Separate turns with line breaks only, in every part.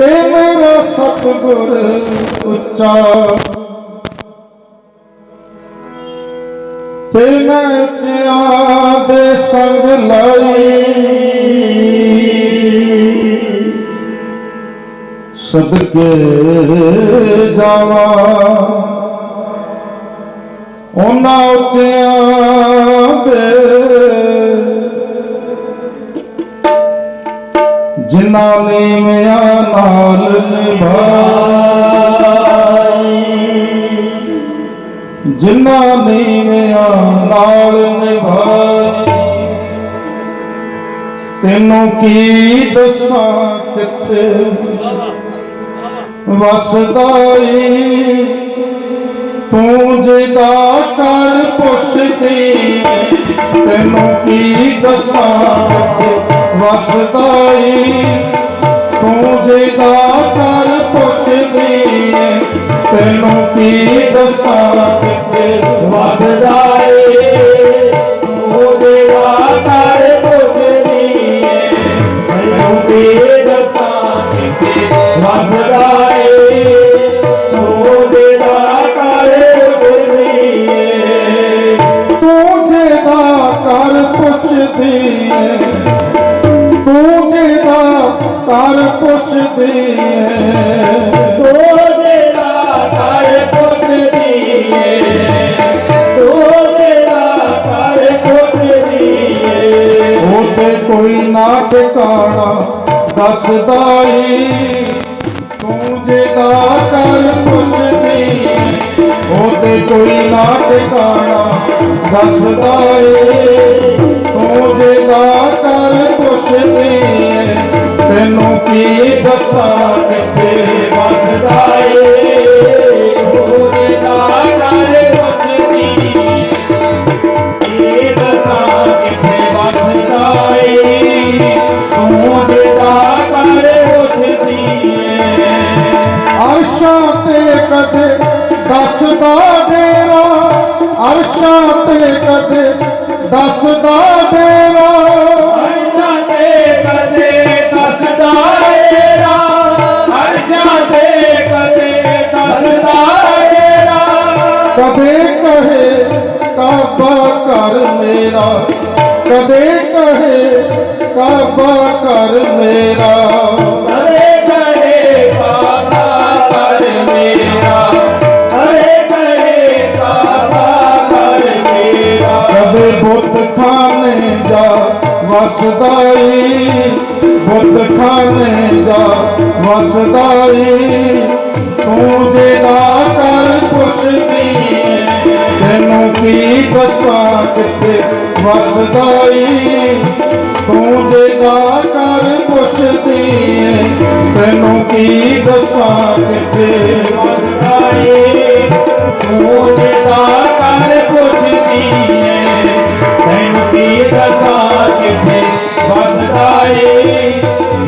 ਤੇ ਮੇਰਾ ਸਤਿਗੁਰ ਉੱਚਾ। ਤੇ ਮੈਂ ਉੱਚਿਆਂ ਦੇ ਸੰਗ ਲਾਈ। ਸਦਕੇ ਜਾਵਾ। ਉਹਨਾਂ ਉੱਚਿਆਂ ਦੇ ਜਿਨ੍ਹਾਂ ਨੇ ਮਿਆਂ ਨਾਲ ਨਿਭਾਈ। ਜਿਨ੍ਹਾਂ ਨੇ ਮਿਆਂ ਨਾਲ ਨਿਭਾਈ। ਤੈਨੂੰ ਕੀ ਦੱਸਾਂ ਕਿੱਥੇ? ਵਸਦਾਈ ਤੂੰ ਜਿਹਦਾ ਕਰ ਪੁੱਛਦੀ, ਤੈਨੂੰ ਕੀ ਦੱਸਾਂ? ਵਸਦਾਈ ਤੂੰ ਜਿਹਦਾ ਕਰ ਪੁੱਛਦੀ ਤੈਨੂੰ ਕੀ ਦੱਸਾਂ ਕਿੱਥੇ
ਵਸਦਾ ਏ ਉਹਦੇ ਵਾਤਾਰ ਪੁੱਛਦੀ ਏ ਮੈਨੂੰ ਕੀ ਦੱਸਾਂ ਕਿਤੇ ਵਸਦਾ
ਤੂੰ ਕਰ ਪੁੱਛਦੀ ਏ ਕੋਈ ਨਾ ਟਿਕਾਣਾ ਦੱਸਦਾ ਏ। ਤੂੰ ਜਿਹਦਾ ਕਰ ਪੁੱਛਦੀ ਤੈਨੂੰ ਕੀ ਦੱਸਾਂ ਕਿੱਥੇ
ਵਸਦਾ ਏ। ਉਹਦੇ ਵਾਤਾਰ ਪੁੱਛਦੀ ਇਹ ਦਸਾਂ ਕਿੱਥੇ ਵਸਦਾ ਏ। ਤੂੰ
ਕਦੇ ਦੱਸਦਾ ਡੇਰਾ ਅਰਸ਼ਾਂ ਤੇ ਕਦੇ ਦੱਸਦਾ ਡੇਰਾ।
ਹਰਸ਼ਾਂ ਤੇ ਕਦੇ ਦੱਸਦਾ ਏ ਰਾ ਹਰਸ਼ਾਂ ਤੇ ਕਦੇ ਦੱਸਦਾ ਏ ਰਾ
ਕਦੇ ਕਹੇ ਕਾਬਾ ਕਰ ਮੇਰਾ ਕਦੇ ਕਹੇ ਕਾਬਾ ਕਰ ਮੇਰਾ। ਵਸਦਾਈ ਬੁੱਤ ਖਾਨੇ ਵਸਦਾਈ, ਤੂੰ ਜਿਹੜਾ ਕਰ ਪੁੱਛਦੀ, ਤੈਨੂੰ ਕੀ ਦੱਸਾਂ ਕਿੱਥੇ ਵਸਦਾਈ? ਤੂੰ ਜਿਹੜਾ ਕਰ ਪੁੱਛਦੀ, ਤੈਨੂੰ ਕੀ ਦੱਸਾਂ ਕਿੱਥੇ
ਵਸਦਾਏ ਤੂੰ ਜਿਹਦਾ ਕਰ ਪੁੱਛਦੀ, ਤੈਨੂੰ ਕੀ ਦੱਸਾਂ ਵਸਦਾਏ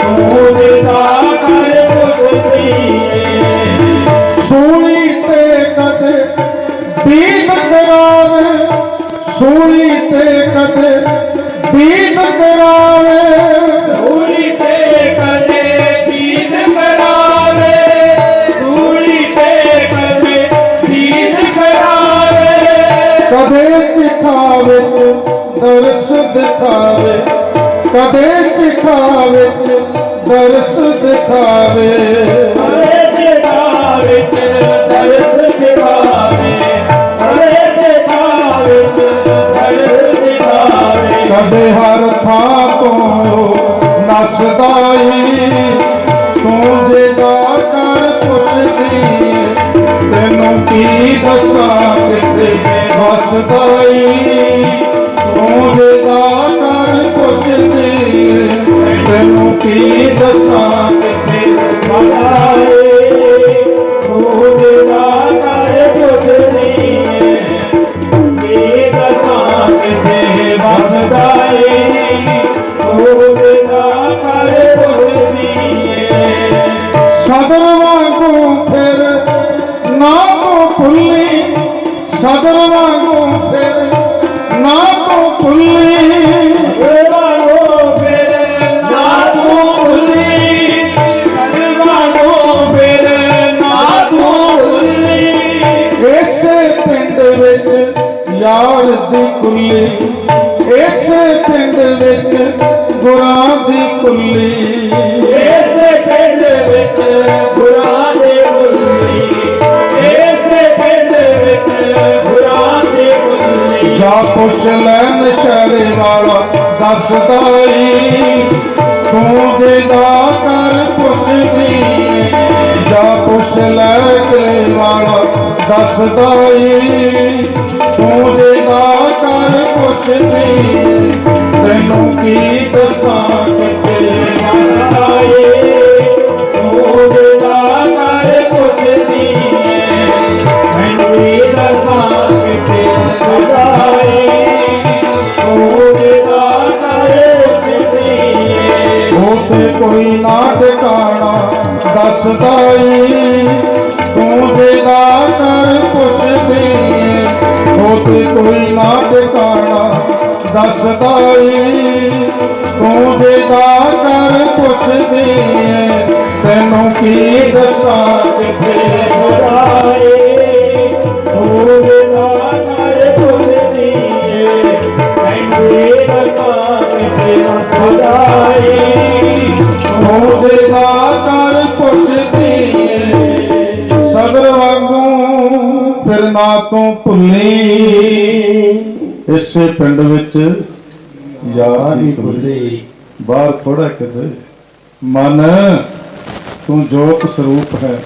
ਤੂੰ ਜਿਹਦਾ ਕਰ ਪੁੱਛਦੀ ਏ।
ਸੂਲੀ ਤੇ ਕਦੇ ਦੀਨ ਕਰਾਵੇ ਸੂਲੀ ਤੇ ਕਦੇ ਦੀਨ ਕਰਾਵੇ
ਕਦੇ
ਚਿਖਾਵੇ ਦਰਸ ਦਿਖਾਵੇ। ਪੁੱਛ ਲੈਣ ਸ਼ਹਿਰੇ ਵਾਲਾ ਦੱਸਦਾ ਤੂੰ ਜਿਹਦਾ ਕਰ ਪੁੱਛਦੀ ਜਾ ਪੁੱਛ ਲੈ ਕੇ ਵਾਲਾ ਦੱਸਦਾ ਈ ਤੂੰ ਜਿਹਦਾ ਕਰ ਪੁੱਛਦੀ ਤੈਨੂੰ ਕੀ ਦੱਸਾਂ ਕਿਤੇ
ਆਏ ਉਹ ਦਾ ਕਰ ਪੁੱਛਦੀ
ਦੱਸਦਾ ਤੂੰ ਜਿਹਦਾ ਕਰ ਪੁੱਛਦੀ ਏ। ਉਹ ਤੇ ਕੋਈ ਨਾ ਟਿਕਾਣਾ ਦੱਸਦਾ ਤੂੰ ਜਿਹਦਾ ਕਰ ਪੁੱਛਦੀ ਏ। ਨਾ ਤੂੰ ਭੁੱਲੀ। ਇਸੇ ਪਿੰਡ ਵਿੱਚ ਯਾਰ ਹੀ ਭੁੱਲੀ। ਬਾਹਰ ਥੋੜਾ ਕਿਤੇ। ਮਨ ਤੂੰ ਜੋਤ ਸਰੂਪ ਹੈ।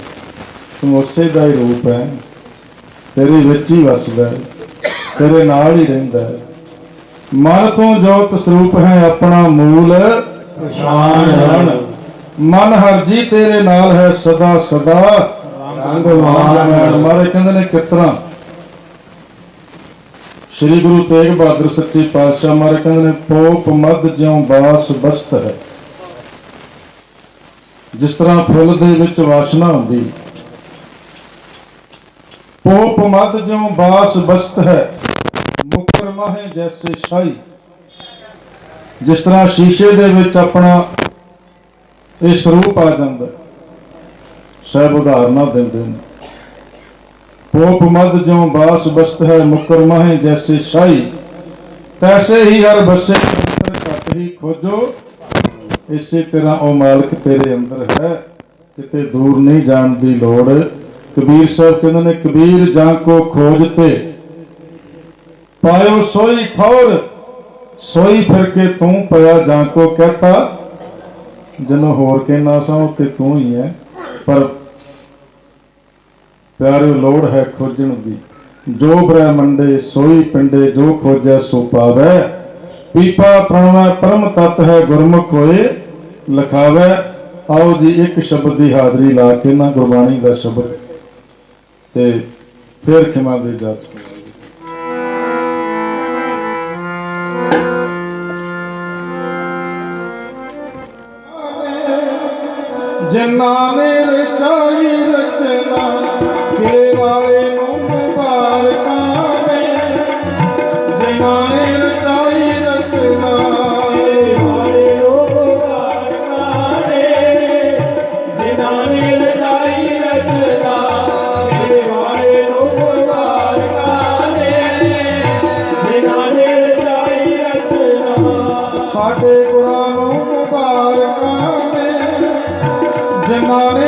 ਤੂੰ ਉਸੇ ਦਾ ਹੀ ਰੂਪ ਹੈ। ਤੇਰੇ ਵਿੱਚ ਹੀ ਵਸਦਾ ਤੇਰੇ ਨਾਲ ਹੀ ਰਹਿੰਦਾ ਮਨ ਤੂੰ ਜੋਤ ਸਰੂਪ ਹੈ ਆਪਣਾ ਮੂਲ। ਪਛਾਣ। ਮਨ ਹਰਜੀ ਤੇਰੇ ਨਾਲ ਹੈ ਸਦਾ ਸਦਾ ਕਹਿੰਦੇ ਨੇ ਸ੍ਰੀ ਗੁਰੂ ਤੇਗ ਬਹਾਦਰ ਸੱਚੇ ਪਾਤਸ਼ਾਹ ਮਾਰੇ ਕਹਿੰਦੇ ਨੇ ਪੋਪ ਮਦ ਜਿਉ ਬਾਸ ਬਸਤ ਹੈ ਜਿਸ ਤਰ੍ਹਾਂ ਫੁੱਲ ਦੇ ਵਿੱਚ ਵਾਸ਼ਨਾ ਹੁੰਦੀ ਪੋਪ ਮਦ ਜਿਉ ਬਾਸ ਬਸਤ ਹੈ ਮੁਕਰ ਮਾਹੇ ਜੈਸੇ ਸ਼ਾਹੀ ਜਿਸ ਤਰ੍ਹਾਂ ਸ਼ੀਸ਼ੇ ਦੇ ਵਿੱਚ ਆਪਣਾ ਇਹ ਸਰੂਪ ਆ ਜਾਂਦਾ ਹੈ। ਸਾਹਿਬ ਉਦਾਹਰਨਾਂ ਦਿੰਦੇ ਨੇ। ਪੋਪ ਮਦ ਜਿਉ ਬਾਸ ਬਸਤ ਹੈ, ਮੁਕਰ ਮਾਹੇ ਜੈਸੇ ਸ਼ਾਹੀ। ਤੈਸੇ ਹੀ ਹਰ ਬਸੇ ਘਟ ਹੀ ਖੋਜੋ। ਇਸੇ ਤਰ੍ਹਾਂ ਉਹ ਮਾਲਕ ਤੇਰੇ ਅੰਦਰ ਹੈ, ਕਿਤੇ ਦੂਰ ਨਹੀਂ ਜਾਣ ਦੀ ਲੋੜ। ਕਬੀਰ ਸਾਹਿਬ ਕਹਿੰਦੇ ਨੇ, ਕਬੀਰ ਜਾਂ ਕੋ ਖੋਜ ਤੇ। ਪਾਇਓ ਸੋਈ ਠੌਰ, ਸੋਈ ਫਿਰ ਕੇ ਤੂੰ ਪਿਆ ਜਾਂ ਕੋ ਕਹਤਾ। ਜਿਹਨੂੰ ਹੋਰ ਕਹਿਣਾ ਸਾਂ ਤੇ ਤੂੰ ਹੀ ਹੈ, ਪਰ ਪਿਆਰੇ ਲੋੜ ਹੈ ਖੋਜਣ ਦੀ। ਜੋ ਬ੍ਰਹਮੰਡੇ, ਸੋਈ ਪਿੰਡੇ, ਜੋ ਖੋਜੈ, ਸੋ ਪਾਵੈ। ਪੀਪਾ ਪ੍ਰਣਵੈ ਪਰਮ ਤਤ ਹੈ, ਗੁਰਮੁਖ ਹੋਏ, ਲਖਾਵੈ, ਆਓ ਜੀ, ਇੱਕ ਸ਼ਬਦ ਦੀ ਹਾਜ਼ਰੀ ਲਾ ਕੇ ਨਾ, ਗੁਰਬਾਣੀ ਦਾ ਸ਼ਬਦ। ਤੇ ਫਿਰ ਖਿਮਾ ਦੇ ਜਾਤ ਜਿਨ੍ਹਾਂ ਨੇ ਰਚਾਈ ਰਚਨਾ ਵਾਲੇ ਨੂੰ ਮੁਬਾਰਕਾਂ ਨੇ ਰਚਾਈ ਰਚਨਾ
ਵਾਲੇ ਰਚਾਈ ਰਚਨਾ ਵਾਲੇ ਰਚਾਈ ਰਚਨਾ
ਸਾਡੇ ਗੁਰਾਂ ਨੂੰ ਮੁਬਾਰਕਾਂ ਨੇ ਜਿਨ੍ਹਾਂ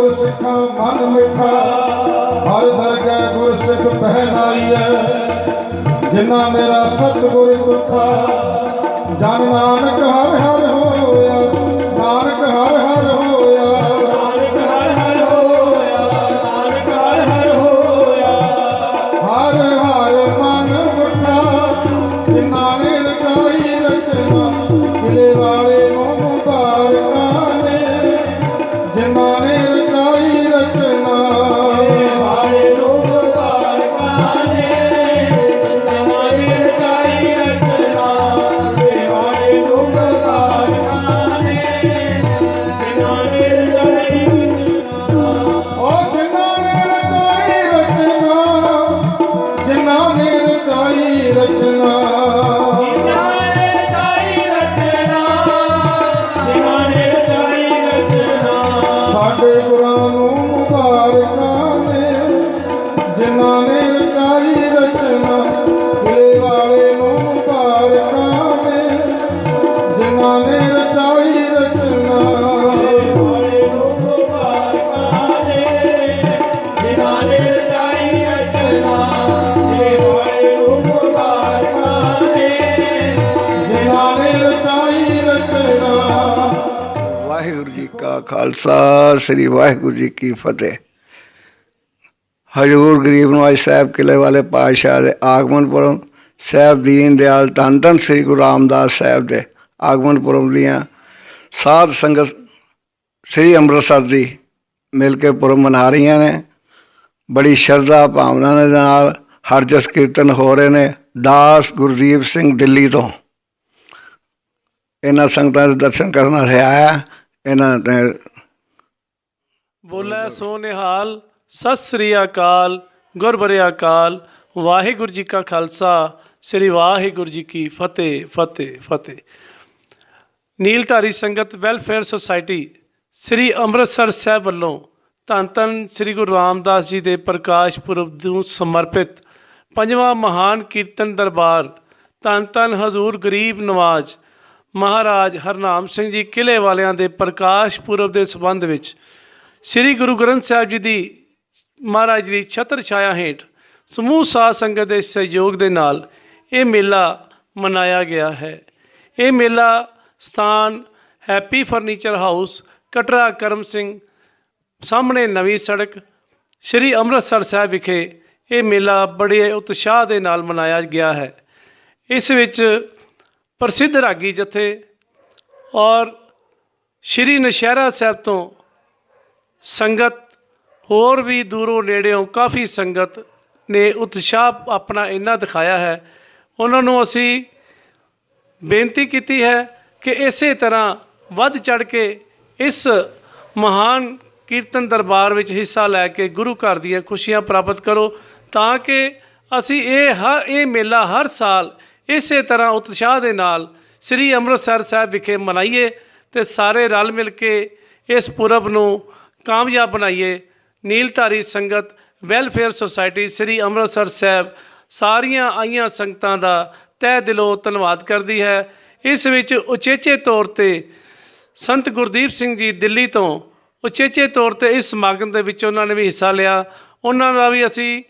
ਗੁਰ ਸਿੱਖਾਂ ਮਨ ਮਿੱਠਾ, ਹਰ ਦਰਗਹਿ ਗੁਰ ਸਿੱਖ ਪਹਿਨਾਈਐ ਜਿਨ੍ਹਾਂ ਮੇਰਾ ਸਤਿਗੁਰ ਤੁਠਾ ਜਨ ਨਾਨਕ ਹਰ ਹਰ ਹੋਇਆ, ਨਾਨਕ ਹਰ ਹਰ ਰਚਾਈ
ਖਾਲਸਾ, ਸ੍ਰੀ ਵਾਹਿਗੁਰੂ ਜੀ ਕੀ ਫਤਿਹ। ਹਜੂਰ ਗਰੀਬ ਨਵਾਜ ਸਾਹਿਬ ਕਿਲੇ ਵਾਲੇ ਪਾਤਸ਼ਾਹ ਦੇ ਆਗਮਨ ਪੁਰਬ ਸਾਹਿਬ ਦੀਨ ਦਿਆਲ ਧੰਨ ਧੰਨ ਸ੍ਰੀ ਗੁਰੂ ਰਾਮਦਾਸ ਸਾਹਿਬ ਦੇ ਆਗਮਨ ਪੁਰਮ ਦੀਆਂ ਸਾਧ ਸੰਗਤ ਸ੍ਰੀ ਅੰਮ੍ਰਿਤਸਰ ਦੀ ਮਿਲ ਕੇ ਪੁਰਬ ਮਨਾ ਰਹੀਆਂ ਨੇ। ਬੜੀ ਸ਼ਰਧਾ ਭਾਵਨਾ ਦੇ ਨਾਲ ਹਰਜਸ ਕੀਰਤਨ ਹੋ ਰਹੇ ਨੇ ਦਾਸ ਗੁਰਦੀਪ ਸਿੰਘ ਦਿੱਲੀ ਤੋਂ। ਇਹਨਾਂ ਸੰਗਤਾਂ ਦੇ ਦਰਸ਼ਨ ਕਰਨ ਰਿਹਾ ਹੈ ਇਹਨਾਂ ਨੇ
ਬੋਲੇ ਸੋ ਨਿਹਾਲ, ਸਤਿ ਸ੍ਰੀ ਅਕਾਲ ਗੁਰਬਰੇ ਅਕਾਲ, ਵਾਹਿਗੁਰੂ ਜੀ ਕਾ ਖਾਲਸਾ, ਸ੍ਰੀ ਵਾਹਿਗੁਰੂ ਜੀ ਕੀ ਫਤਿਹ ਫਤਿਹ ਫਤਿਹ। ਨੀਲਧਾਰੀ ਸੰਗਤ ਵੈਲਫੇਅਰ ਸੁਸਾਇਟੀ, ਸ੍ਰੀ ਅੰਮ੍ਰਿਤਸਰ ਸਾਹਿਬ ਵੱਲੋਂ ਧੰਨ ਧੰਨ ਸ੍ਰੀ ਗੁਰੂ ਰਾਮਦਾਸ ਜੀ ਦੇ ਪ੍ਰਕਾਸ਼ ਪੁਰਬ ਨੂੰ ਸਮਰਪਿਤ ਪੰਜਵਾਂ ਮਹਾਨ ਕੀਰਤਨ ਦਰਬਾਰ, ਧੰਨ ਧੰਨ ਹਜ਼ੂਰ ਗਰੀਬ ਨਵਾਜ, ਮਹਾਰਾਜ ਹਰਨਾਮ ਸਿੰਘ ਜੀ ਕਿਲੇ ਵਾਲਿਆਂ ਦੇ ਪ੍ਰਕਾਸ਼ ਪੁਰਬ ਦੇ ਸੰਬੰਧ ਵਿੱਚ ਸ੍ਰੀ ਗੁਰੂ ਗ੍ਰੰਥ ਸਾਹਿਬ ਜੀ ਦੀ ਮਹਾਰਾਜ ਦੀ ਛਤਰ ਛਾਇਆ ਹੇਠ ਸਮੂਹ ਸਾਧ ਸੰਗਤ ਦੇ ਸਹਿਯੋਗ ਦੇ ਨਾਲ ਇਹ ਮੇਲਾ ਮਨਾਇਆ ਗਿਆ ਹੈ। ਇਹ ਮੇਲਾ ਸਥਾਨ happy furniture house, Katra Karam Singh ਸਾਹਮਣੇ ਨਵੀਂ ਸੜਕ, ਸ੍ਰੀ ਅੰਮ੍ਰਿਤਸਰ ਸਾਹਿਬ ਵਿਖੇ ਇਹ ਮੇਲਾ ਬੜੇ ਉਤਸ਼ਾਹ ਦੇ ਨਾਲ ਮਨਾਇਆ ਗਿਆ ਹੈ। ਇਸ ਵਿੱਚ ਪ੍ਰਸਿੱਧ ਰਾਗੀ ਜਥੇ ਔਰ ਸ੍ਰੀ ਨਸ਼ਹਿਰਾ ਸਾਹਿਬ ਤੋਂ ਸੰਗਤ ਹੋਰ ਵੀ ਦੂਰੋਂ ਨੇੜਿਓਂ ਕਾਫੀ ਸੰਗਤ ਨੇ ਉਤਸ਼ਾਹ ਆਪਣਾ ਇੰਨਾ ਦਿਖਾਇਆ ਹੈ। ਉਹਨਾਂ ਨੂੰ ਅਸੀਂ ਬੇਨਤੀ ਕੀਤੀ ਹੈ ਕਿ ਇਸੇ ਤਰ੍ਹਾਂ ਵੱਧ ਚੜ ਕੇ ਇਸ ਮਹਾਨ ਕੀਰਤਨ ਦਰਬਾਰ ਵਿੱਚ ਹਿੱਸਾ ਲੈ ਕੇ ਗੁਰੂ ਘਰ ਦੀਆਂ ਖੁਸ਼ੀਆਂ ਪ੍ਰਾਪਤ ਕਰੋ ਤਾਂ ਕਿ ਅਸੀਂ ਇਹ ਹਰ ਇਹ ਮੇਲਾ ਹਰ ਸਾਲ ਇਸੇ ਤਰ੍ਹਾਂ ਉਤਸ਼ਾਹ ਦੇ ਨਾਲ ਸ੍ਰੀ ਅੰਮ੍ਰਿਤਸਰ ਸਾਹਿਬ ਵਿਖੇ ਮਨਾਈਏ ਤੇ ਸਾਰੇ ਰਲ ਮਿਲ ਕੇ ਇਸ ਪੁਰਬ ਨੂੰ ਕਾਮਯਾਬ ਬਣਾਈਏ। ਨੀਲਧਾਰੀ ਸੰਗਤ, ਵੈਲਫੇਅਰ ਸੁਸਾਇਟੀ ਸ੍ਰੀ ਅੰਮ੍ਰਿਤਸਰ ਸਾਹਿਬ, ਸਾਰੀਆਂ ਆਈਆਂ ਸੰਗਤਾਂ ਦਾ ਤਹਿ ਦਿਲੋਂ ਧੰਨਵਾਦ ਕਰਦੀ ਹੈ। ਇਸ ਵਿੱਚ ਉਚੇਚੇ ਤੌਰ ਤੇ ਸੰਤ ਗੁਰਦੀਪ ਸਿੰਘ ਜੀ ਦਿੱਲੀ ਤੋਂ ਉਚੇਚੇ ਤੌਰ ਤੇ ਇਸ ਸਮਾਗਮ ਦੇ ਵਿੱਚ ਉਹਨਾਂ ਨੇ ਵੀ ਹਿੱਸਾ ਲਿਆ। ਉਹਨਾਂ ਦਾ ਵੀ ਅਸੀਂ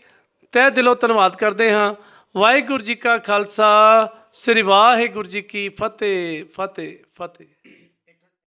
ਤਹਿ ਦਿਲੋਂ ਧੰਨਵਾਦ ਕਰਦੇ ਹਾਂ। ਵਾਹਿਗੁਰੂ ਜੀ ਕਾ ਖਾਲਸਾ, ਸ੍ਰੀ ਵਾਹਿਗੁਰੂ ਜੀ ਕੀ ਫਤਿਹ ਫਤਿਹ ਫਤਿਹ।